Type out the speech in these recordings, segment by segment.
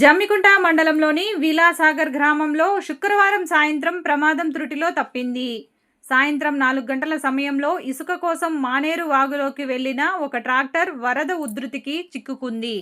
జమ్మికుంట మండలంలోని విలాసాగర్ గ్రామంలో శుక్రవారం సాయంత్రం ప్రమాదం త్రుటిలో తప్పింది. సాయంత్రం నాలుగు గంటల సమయంలో ఇసుక కోసం మానేరు వాగులోకి వెళ్ళిన ఒక ట్రాక్టర్ వరద ఉధృతికి చిక్కుకుంది.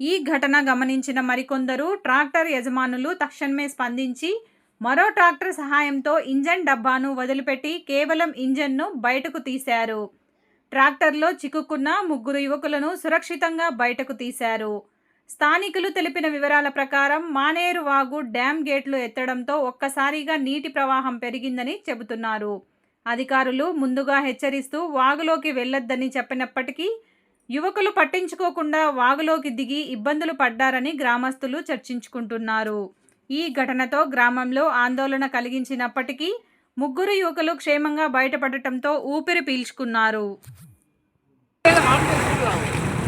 ఈ ఘటన గమనించిన మరికొందరు ట్రాక్టర్ యజమానులు తక్షణమే స్పందించి మరో ట్రాక్టర్ సహాయంతో ఇంజన్ డబ్బాను వదిలిపెట్టి కేవలం ఇంజన్ను బయటకు తీశారు. ట్రాక్టర్లో చిక్కుకున్న ముగ్గురు యువకులను సురక్షితంగా బయటకు తీశారు. స్థానికులు తెలిపిన వివరాల ప్రకారం మానేరు వాగు డ్యామ్ గేట్లు ఎత్తడంతో ఒక్కసారిగా నీటి ప్రవాహం పెరిగిందని చెబుతున్నారు. అధికారులు ముందుగా హెచ్చరిస్తూ వాగులోకి వెళ్ళొద్దని చెప్పినప్పటికీ యువకులు పట్టించుకోకుండా వాగులోకి దిగి ఇబ్బందులు పడ్డారని గ్రామస్తులు చర్చించుకుంటున్నారు. ఈ ఘటనతో గ్రామంలో ఆందోళన కలిగించినప్పటికీ ముగ్గురు యువకులు క్షేమంగా బయటపడటంతో ఊపిరి పీల్చుకున్నారు.